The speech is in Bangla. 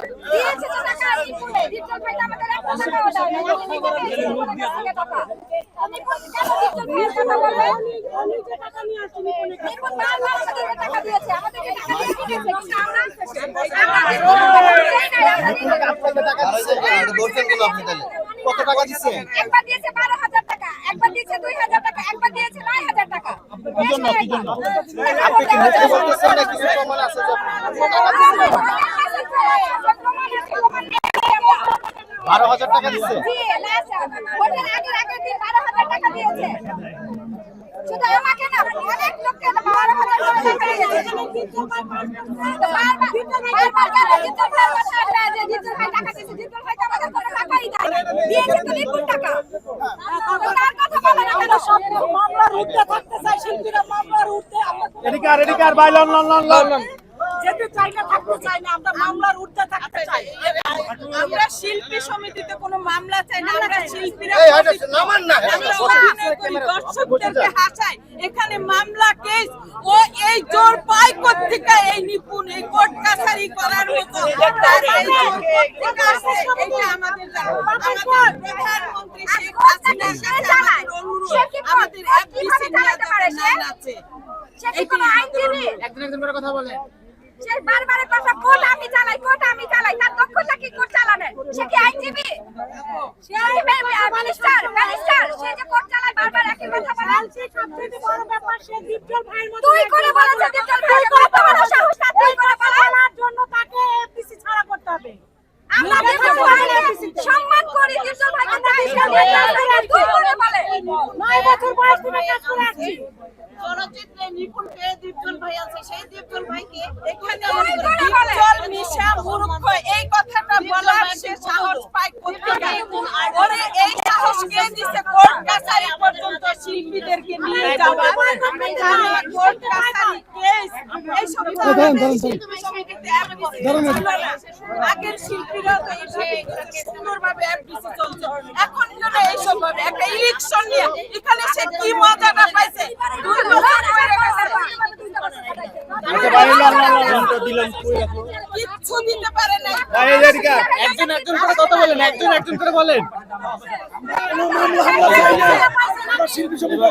দিয়েছে তো টাকা রিপুনে রিপুন ভাই তো আমাদের একটা টাকাও দাও না আমি নিজে পেয়েছি রিপুনের কাছ থেকে টাকা। আমি বলছি কেন দিচ্ছে। আপনি তাহলে? কত টাকা দিচ্ছেন একবার দিয়েছে বারো হাজার টাকা একবার দিয়েছে দুই হাজার টাকা একবার দিয়েছে নয় হাজার টাকা। আপনি কি মিথ্যে বলতেছেন না কিছু প্রমাণ আছে যে আপনি টাকা দিচ্ছেন বারো হাজার টাকা দিচ্ছে জি, last ভোটের আগের আগের দিন 12,000 টাকা দিয়েছে। শুধু আমাকে না, অনেক লোককে 12,000 করে টাকা দিয়েছে। বারবার- টাকা দিয়েছে, জিতুল ভাই আমাদের কোনো টাকাই দেয়নি। দিয়েছে তো বিপুল টাকা। তার কথা বলে না কেন? মামলার উঠতে থাকতে চাই শিল্পীরা মামলার উঠতে আমরা এদিকার এদিকার ভাই লন লন লন লন যেতে চাই না থাকতে চাই না আমরা মামলার উঠতে আমরা শিল্পী সমিতিতে কোনো মামলা চাই না আমরা শিল্পীরা দর্শকদেরকে হাসাই। এখানে মামলা কেস ও এই জোর পায় কোত্থেকে? এই নিপুণ এই কোর্ট কাছারি করার মতো। তার এই জোর কোত্থেকে এটা আমাদের আমাদের প্রধানমন্ত্রী শেখ হাসিনার আমাদের আছে। একজন একজন করে কথা বলেন সে বারবার কথা কোর্ট আমি চালাই কোর্ট আমি চালাই তার দক্ষতা কি কোর্ট চালানোর সে কি আইনজীবী সে মিনিস্টার মিনিস্টার সে যে কোর্ট চালায় বারবার একই কথা বলে তুই করে বলেছে দীপজল ভাই কত বড় সাহস তার তুই করে বলার জন্য তাকে এফডিসি ছাড়া করতে হবে। আমরা দীপজল ভাইকে সম্মান করি দীপজল ভাইকে দায়িত্ব দিয়ে তুই করে বলে। নয় বছর বয়স থেকে কাজ করে আসছি। চলচ্চিত্রে নিপুণ দীপজল ভাই আছে সেই দীপজল ভাইকে এখানে দীপজল মিশা মূর্খ এই কথাটা বলার সে সাহস পায় কোথেকে? ওরে এই সাহস কে দিছে? কোর্ট পর্যন্ত শিল্পীদেরকে নিয়ে যাওয়া এখানে কোর্ট কাছারি কেস এই সব শিল্পী সমিতিতে FDC ছিল না। আগের শিল্পীরা তো সুন্দরভাবে এফডিসি চলছে এখন কেন এইসব ভাবে একটা ইলেকশন নিয়ে এখানে সে কি মজাটা পাইছে দুই বছর পরে গেছে। আচ্ছা ভাই লন লন লন লন তো দিলেন কিচ্ছু দিতে পারে নাই ভাই এই এদিকার একজন একজন করে কথা বলেন একজন একজন করে বলেন শিল্পী সমিতি